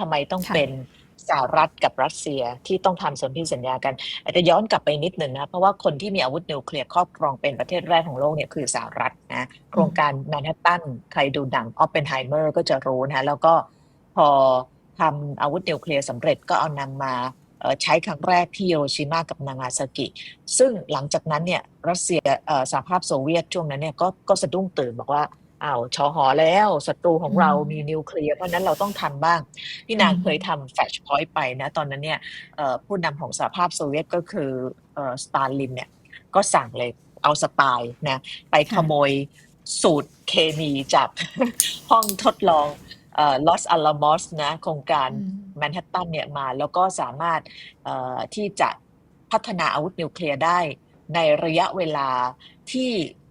ทำไมต้องค่ะ เป็นสหรัฐกับรัสเซียที่ต้องทำสนธิสัญญากัน อาจจะย้อนกลับไปนิดหนึ่งนะ เพราะว่าคนที่มีอาวุธนิวเคลียร์ครอบครองเป็นประเทศแรกของโลกเนี่ยคือสหรัฐนะโครงการแมนฮัตตันใครดูหนังออปเปนไฮเมอร์ก็จะรู้นะ แล้วก็พอทำอาวุธนิวเคลียร์สำเร็จก็เอานำมาเอ่อใช้ครั้งแรกที่ฮิโรชิมากับนางาซากิ ซึ่งหลังจากนั้นเนี่ยรัสเซียเอ่อสหภาพโซเวียตช่วงนั้นเนี่ยก็ก็สะดุ้งตื่นบอกว่า อ้าวชอหอแล้วศัตรูของเราอืมมีนิวเคลียร์เพราะฉะนั้นเราต้องทำบ้าง พี่นางอืมเคยทำแฟชพอยต์ไปนะ ตอนนั้นเนี่ยเอ่อผู้นำของสหภาพโซเวียตก็คือเอ่อสตาลินเนี่ยก็สั่งเลยเอาสปายนะไปขโมยสูตรเคมีจากห้องทดลองลอสอัลลามอสนะโครงการอืมแมนฮัตตันเนี่ยมาแล้วก็สามารถเอ่อที่จะพัฒนาอาวุธนิวเคลียร์ได้ในระยะเวลาที่เอ่อ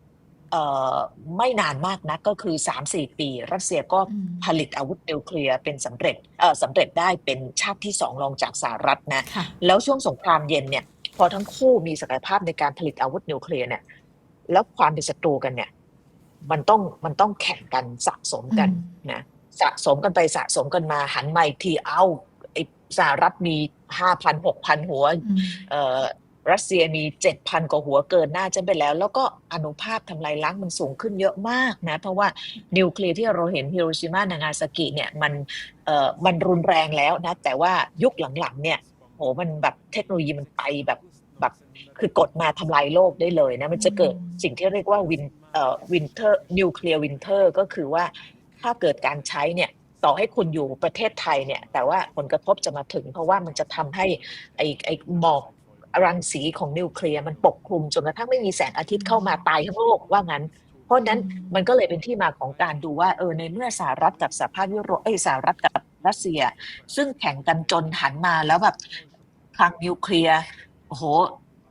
ไม่นานมากนะก็คือ 3-4 ปี รัสเซียก็อืมผลิตอาวุธนิวเคลียร์เป็นสำเร็จเอ่อสำเร็จได้เป็นชาติที่สองรองจากสหรัฐนะค่ะแล้วช่วงสงครามเย็นเนี่ย พอทั้งคู่มีศักยภาพในการผลิตอาวุธนิวเคลียร์เนี่ย แล้วความเป็นศัตรูกันเนี่ย มันต้องมันต้องแข่งกันสะสมกันอืมนะสะสมกันไปสะสมกันมาหันมาอีกทีเอ้าไอสหรัฐมีห้าพันหกพันหัวอืมเอ่อ รัสเซียมีเจ็ดพันกว่าหัวเกินหน้าฉันไปแล้ว แล้วก็อนุภาพทำลายล้างมันสูงขึ้นเยอะมากนะ เพราะว่านิวเคลียร์ที่เราเห็นฮิโรชิมานางาซากิเนี่ยมันเอ่อมันรุนแรงแล้วนะ แต่ว่ายุคหลังๆเนี่ยโหมันแบบเทคโนโลยีมันไปแบบแบบคือกดมาทำลายโลกได้เลยนะมันจะเกิดสิ่งที่เรียกว่าวินเอ่อวินเทอร์นิวเคลียร์วินเทอร์ก็คือว่าถ้าเกิดการใช้เนี่ยต่อให้คุณอยู่ประเทศไทยเนี่ย แต่ว่าผลกระทบจะมาถึง เพราะว่ามันจะทำให้ไอไอหมอก รังสีของนิวเคลียร์มันปกคลุมจนกระทั่งไม่มีแสงอาทิตย์เข้ามาตายทั้งโลกว่างั้น เพราะนั้นมันก็เลยเป็นที่มาของการดูว่าเออในเมื่อสหรัฐกับสหภาพยุโรปเอ้สหรัฐกับรัสเซีย ซึ่งแข่งกันจนหันมาแล้วแบบคลังนิวเคลียร์โอ้โห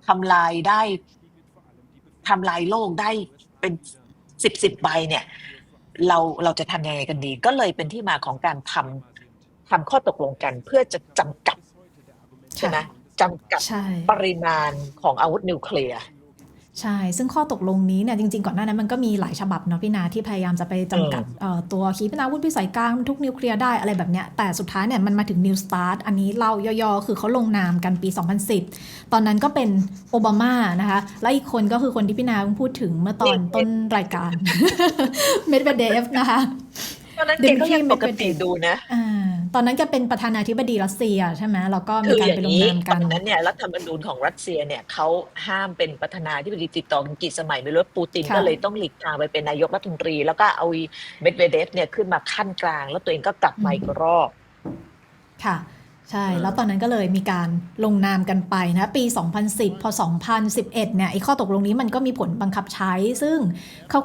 ทำลายได้ทำลายโลกได้เป็นสิบสิบใบเนี่ย เราเราจะทำยังไงกันดี ก็เลยเป็นที่มาของการทำทำข้อตกลงกันเพื่อจะจำกัดใช่ไหม จำกัดใช่ปริมาณของอาวุธนิวเคลียร์ ใช่ ซึ่งข้อตกลงนี้เนี่ยจริงๆ ก่อนหน้านั้นมันก็มีหลายฉบับเนาะพี่นาที่พยายามจะไปจำกัดเอ่อตัวขีปนาวุธพิสัยกลางทุกนิวเคลียร์ได้อะไรแบบเนี้ยแต่สุดท้ายเนี่ยมันมาถึง New Start อันนี้เล่าย่อๆ คือเขาลงนามกันปี 2010 ตอนนั้นก็เป็นโอบามานะคะ และอีกคนก็คือคนที่พี่นาเพิ่งพูดถึงเมื่อตอนต้นรายการ เมดเวเดฟนะคะ ตอนนั้นเด็กก็ยังปกติดูนะ อ่า ตอนนั้นแกเป็นประธานาธิบดีรัสเซียใช่ไหมแล้วก็มีคือการอย่าไปงลงนี้นามตกัอนนนั้นเนี่ยรัฐธรรมนูญของรัสเซียเนี่ยเขาห้ามเป็นประธานาธิบดีติดต่อกันกี่สมัยไม่รู้ปูตินค่ะก็เลยต้องหลีกทางไปเป็นนายกรัฐมนตรี แล้วก็เอาเมดเวเดฟเนี่ยขึ้นมาขั้นกลาง แล้วตัวเองก็กลับมาอีกรอบค่ะ ใช่ แล้วตอนนั้นก็เลยมีการลงนามกันไปนะปี 2010 พอ 2011 เนี่ยไอ้ข้อตกลงนี้มันก็มีผลบังคับใช้ ซึ่ง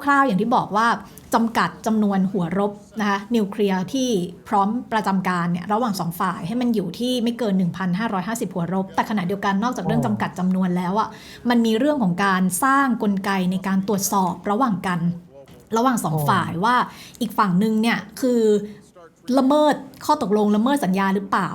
คร่าวๆอย่างที่บอกว่าจำกัดจำนวนหัวรบนะคะนิวเคลียร์ที่พร้อมประจำการเนี่ยระหว่างสองฝ่ายให้มันอยู่ที่ไม่เกิน 1,550 หัวรบ แต่ขณะเดียวกันนอกจากเรื่องจำกัดจำนวนแล้วอะมันมีเรื่องของการสร้างกลไกในการตรวจสอบระหว่างกัน ระหว่างสองฝ่ายว่าอีกฝั่งหนึ่งเนี่ยคือละเมิดข้อตกลงละเมิดสัญญาหรือเปล่า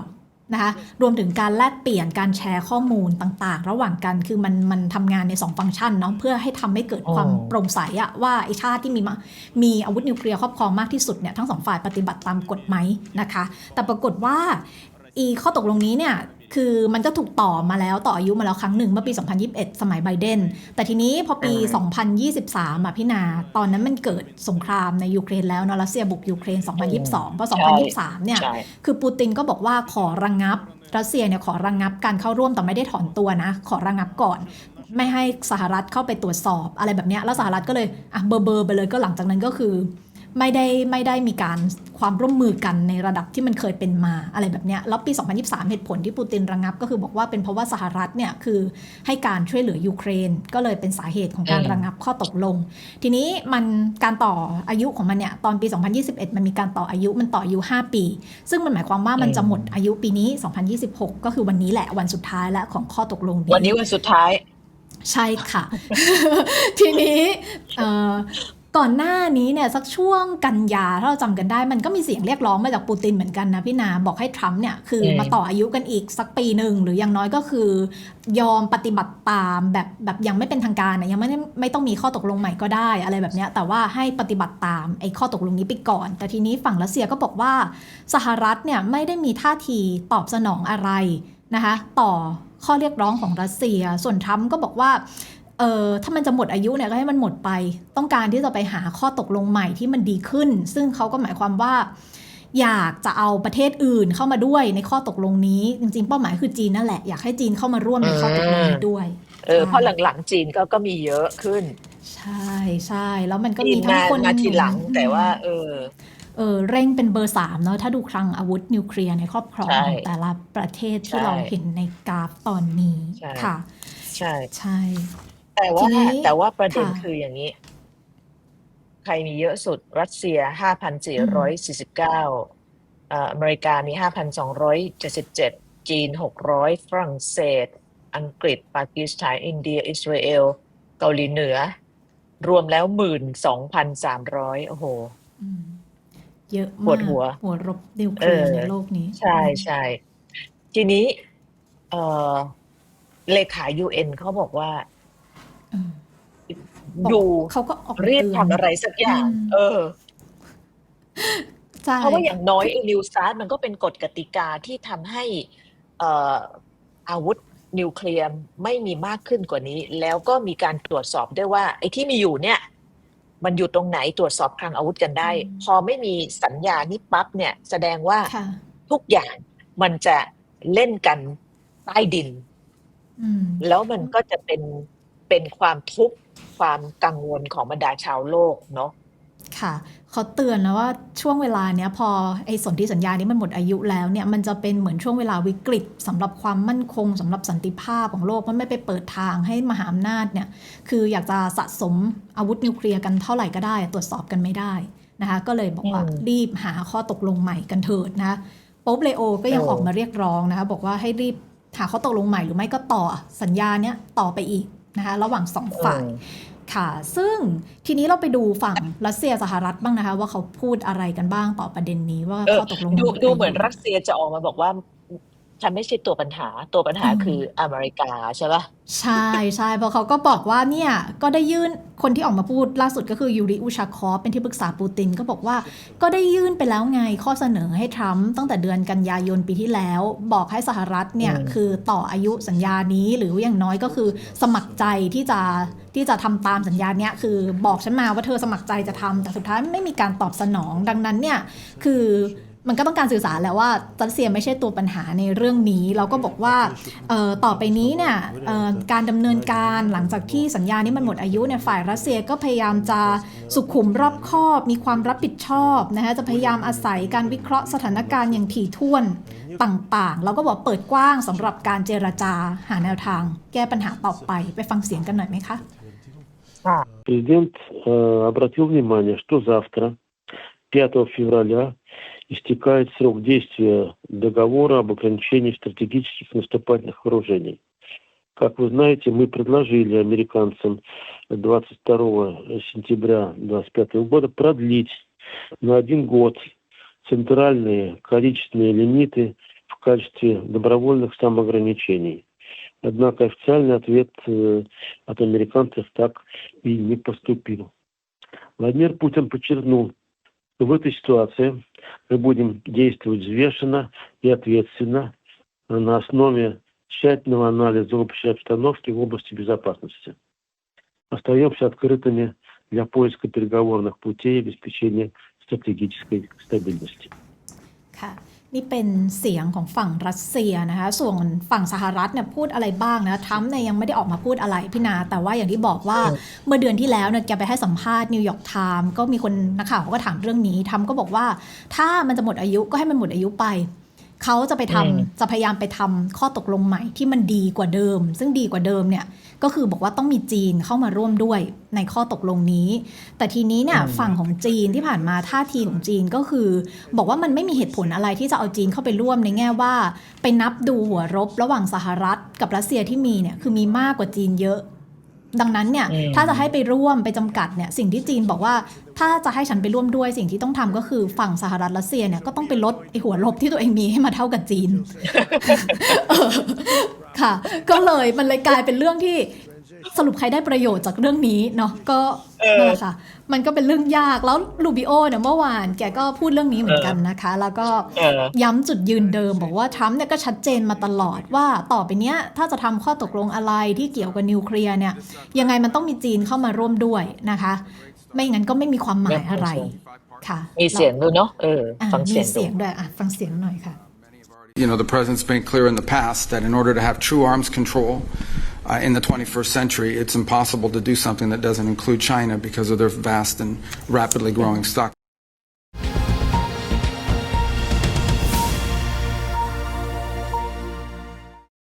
นะคะรวมถึงการแลกเปลี่ยนการแชร์ข้อมูลต่างๆ ระหว่างกันคือมันมันทำงานใน 2 ฟังก์ชันเนาะเพื่อให้ทำให้เกิดความอ๋อโปร่งใสอะว่าไอ้ชาติที่มีมามีอาวุธนิวเคลียร์ครอบครองมากที่สุดเนี่ยทั้งสองฝ่ายปฏิบัติตามกฎไหมนะคะ แต่ปรากฏว่าอีข้อตกลงนี้เนี่ย คือมันก็ถูกต่อมาแล้วต่ออายุมาแล้วครั้งหนึ่งเมื่อปี 2021 สมัยไบเดน แต่ทีนี้พอปีอืม2023อะพี่นา ตอนนั้นมันเกิดสงครามในยูเครนแล้วเนอะรัสเซียบุกยูเครน 2022เพราะใช่2023 เนี่ยใช่คือปูตินก็บอกว่าขอระงงับรัสเซียเนี่ยขอระงงับการเข้าร่วมแต่ไม่ได้ถอนตัวนะ ขอระงงับก่อน ไม่ให้สหรัฐเข้าไปตรวจสอบอะไรแบบเนี้ยแล้วสหรัฐก็เลยอะเบอร์เบอร์ไปเลยก็หลังจากนั้นก็คือ ไม่ได้ไม่ได้มีการความร่วมมือกันในระดับที่มันเคยเป็นมาอะไรแบบเนี้ยแล้วปี 2023 เหตุผลที่ปูตินระงงับ ก็คือบอกว่าเป็นเพราะว่าสหรัฐเนี่ยคือให้การช่วยเหลือยูเครน ก็เลยเป็นสาเหตุของการอืมระงงับข้อตกลง ทีนี้มันการต่ออายุของมันเนี่ยตอนปี 2021 มันมีการต่ออายุมันต่ออายุ 5 ปี ซึ่งมันหมายความว่ามันจะหมดอายุปีนี้ 2026 ก็คือวันนี้แหละวันสุดท้ายแล้วของข้อตกลงนี้วันนี้วันสุดท้ายใช่ค่ะ ทีนี้เอ่อ ก่อนหน้านี้เนี่ยสักช่วงกันยาถ้าเราจำกันได้ มันก็มีเสียงเรียกร้องมาจากปูตินเหมือนกันนะพี่นาบอกให้ทรัมป์เนี่ยคืออืมมาต่ออายุกันอีกสักปีหนึ่งหรืออย่างน้อยก็คือ ยอมปฏิบัติตามแบบแบบยังไม่เป็นทางการนะยังไม่ได้ไม่ต้องมีข้อตกลงใหม่ก็ได้อะไรแบบเนี้ยแต่ว่าให้ปฏิบัติตามไอ้ข้อตกลงนี้ไปก่อน แต่ทีนี้ฝั่งรัสเซียก็บอกว่าสหรัฐเนี่ยไม่ได้มีท่าทีตอบสนองอะไรนะคะต่อข้อเรียกร้องของรัสเซีย ส่วนทรัมป์ก็บอกว่า เออถ้ามันจะหมดอายุเนี่ยก็ให้มันหมดไป ต้องการที่จะไปหาข้อตกลงใหม่ที่มันดีขึ้น ซึ่งเขาก็หมายความว่า อยากจะเอาประเทศอื่นเข้ามาด้วยในข้อตกลงนี้ จริงๆ เป้าหมายคือจีนนั่นแหละ อยากให้จีนเข้ามาร่วมในข้อตกลงนี้ด้วยเออเพราะหลังๆจีนก็ก็มีเยอะขึ้น ใช่ใช่แล้วมันก็จีมีนทั้งมาคนมาทีหลังแต่ว่า เออเออเร่งเป็นเบอร์สามเนาะถ้าดูคลังอาวุธนิวเคลียร์ในครอบครองใช่ของแต่ละประเทศที่ใช่เราเห็นในกราฟตอนนี้ใช่ค่ะ ใช่ใช่ แต่ว่าทีนี้แต่ว่าประเด็นค่ะ คืออย่างนี้ ใครมีเยอะสุด รัสเซีย5,449เอ่ออเมริกามี 5,277 จีน 600 ฝรั่งเศส อังกฤษ ปากีสถาน อินเดีย อิสราเอล เกาหลีเหนือ รวมแล้ว 12,300 โอ้โห อืม เยอะปวมาดกหัว หัวรบนิวเคลียร์เออในโลกนี้ ใช่ใช่ ทีนี้ เอ่อเลขา UN เขาบอกว่า อืมบอกอยู่เขาก็ออกมารีบเตือนทำอะไรสักอย่างอืมเออใช่เพราะว่าอย่างน้อยไอ้นิวซาร์มันก็เป็นกฎกติกาที่ทำให้เอ่ออาวุธนิวเคลียร์ไม่มีมากขึ้นกว่านี้ แล้วก็มีการตรวจสอบด้วยว่า ไอ้ที่มีอยู่เนี่ย มันอยู่ตรงไหนตรวจสอบคลังอาวุธกันได้ พอไม่มีสัญญานี้ปั๊บเนี่ย แสดงว่าค่ะทุกอย่างมันจะเล่นกันใต้ดินอืมแล้วมันก็จะเป็น เป็นความทุกข์ความกังวลของบรรดาชาวโลกเนาะค่ะเขาเตือนนะว่าช่วงเวลาเนี้ยพอไอ้สนธิสัญญานี้มันหมดอายุแล้วเนี่ยมันจะเป็นเหมือนช่วงเวลาวิกฤตสำหรับความมั่นคงสำหรับสันติภาพของโลกมันไม่ไปเปิดทางให้มหาอำนาจเนี่ยคืออยากจะสะสมอาวุธนิวเคลียร์กันเท่าไหร่ก็ได้ ตรวจสอบกันไม่ได้นะคะก็เลยบอกว่ารีบหาข้อตกลงใหม่กันเถิดนะโป๊ปเลโอก็ยังออกมาเรียกร้องนะคะบอกว่าให้รีบหาข้อตกลงใหม่หรือไม่ก็ต่อสัญญาเนี้ยต่อไปอีก นะคะระหว่างสองฝ่ายเออค่ะ ซึ่งทีนี้เราไปดูฝั่งรัสเซียสหรัฐบ้างนะคะ ว่าเขาพูดอะไรกันบ้างต่อประเด็นนี้ว่าเออข้อตกลงดูหมดูอายุเหมือนรัสเซียจะออกมาบอกว่า ฉันไม่ใช่ตัวปัญหา ตัวปัญหาอืม คืออเมริกาใช่ปะ ใช่ใช่เพราะเขาก็บอกว่าเนี่ยก็ได้ยื่นคนที่ออกมาพูดล่าสุดก็คือยูริอุชาคอฟเป็นที่ปรึกษาปูตินก็บอกว่า ก็ได้ยื่นไปแล้วไงข้อเสนอให้ทรัมป์ตั้งแต่เดือนกันยายนปีที่แล้ว บอกให้สหรัฐเนี่ยคือต่ออายุสัญญานี้หรืออย่างน้อยก็คือสมัครใจที่จะที่จะทำตามสัญญาเนี้ยคือบอกฉันมาว่าเธอสมัครใจจะทำแต่สุดท้ายไม่มีการตอบสนองดังนั้นเนี่ยคือ มันก็ต้องการสื่อสารแหล้วว่ารัสเซียไม่ใช่ตัวปัญหาในเรื่องนี้ เราก็บอกว่าเอ่อต่อไปนี้เนี่ยเอ่อการดำเนินการหลังจากที่สัญญานี้มันหมดอายุเนี่ยฝ่ายรัสเซียก็พยายามจะสุขุมรอบคอบ มีความรับผิดชอบนะคะจะพยายามอาศัยการวิเคราะห์สถานการณ์อย่างถี่ถ้วนต่างๆ แล้วก็บอกเปิดกว้างสำหรับการเจรจาหาแนวทาง แก้ปัญหาต่อไปไปฟังเสียงกันหน่อยไหมคะ Президент э, обратил внимание, что завтра, 5 февраля, истекает срок действия договора об ограничении стратегических наступательных вооружений. Как вы знаете, мы предложили американцам 22 сентября 2025 года продлить на один год центральные количественные лимиты в качестве добровольных самоограничений. Однако официальный ответ э, от американцев так и не поступил. Владимир Путин подчеркнул, что в этой ситуации мы будем действовать взвешенно и ответственно на основе тщательного анализа общей обстановки в области безопасности. Остаемся открытыми для поиска переговорных путей обеспечения стратегической стабильности. นี่เป็นเสียงของฝั่งรัสเซียนะคะ ส่วนฝั่งสหรัฐเนี่ยพูดอะไรบ้างนะทรัมป์เนี่ยยังไม่ได้ออกมาพูดอะไรพี่นา แต่ว่าอย่างที่บอกว่าเมื่อเดือนที่แล้วเนี่ยแกไปให้สัมภาษณ์นิวยอร์กไทม์ก็มีคนนักข่าวเขาก็ถามเรื่องนี้ทรัมป์ก็บอกว่า ถ้ามันจะหมดอายุก็ให้มันหมดอายุไป เขาจะไปทำอืม จะพยายามไปทำข้อตกลงใหม่ที่มันดีกว่าเดิม ซึ่งดีกว่าเดิมเนี่ยก็คือบอกว่าต้องมีจีนเข้ามาร่วมด้วยในข้อตกลงนี้ แต่ทีนี้เนี่ยอืมฝั่งของจีนที่ผ่านมาท่าทีของจีนก็คือ บอกว่ามันไม่มีเหตุผลอะไรที่จะเอาจีนเข้าไปร่วมในแง่ว่า ไปนับดูหัวรบระหว่างสหรัฐกับรัสเซียที่มีเนี่ยคือมีมากกว่าจีนเยอะ ดังนั้นเนี่ยอืมถ้าจะให้ไปร่วมไปจำกัดเนี่ยสิ่งที่จีนบอกว่า ถ้าจะให้ฉันไปร่วมด้วยสิ่งที่ต้องทำก็คือฝั่งสหรัฐรัสเซียเนี่ยก็ต้องไปลดไอหัวลบที่ตัวเองมีให้มาเท่ากับจีนเออค่ะ ก็เลยมันเลยกลายเป็นเรื่องที่ สรุปใครได้ประโยชน์จากเรื่องนี้เนาะก็เออนั่นแหละค่ะ มันก็เป็นเรื่องยากแล้วลูบิโอเนี่ยเมื่อวานแกก็พูดเรื่องนี้เหมือนกันนะคะ แล้วก็เออย้ำจุดยืนเดิม บอกว่าทรัมป์เนี่ยก็ชัดเจนมาตลอดว่าต่อไปเนี้ยถ้าจะทำข้อตกลงอะไรที่เกี่ยวกับนิวเคลียร์เนี่ย ยังไงมันต้องมีจีนเข้ามาร่วมด้วยนะคะ ไม่งั้นก็ไม่มีความหมายอะไรค่ะมีเสียงด้วยเนาะเอออะฟังมีเสียงดูเสียงด้วยอะฟังเสียงหน่อยค่ะ You know, the president's been clear in the past that in order to have true arms control uh, in the 21st century, it's impossible to do something that doesn't include China because of their vast and rapidly growing stock.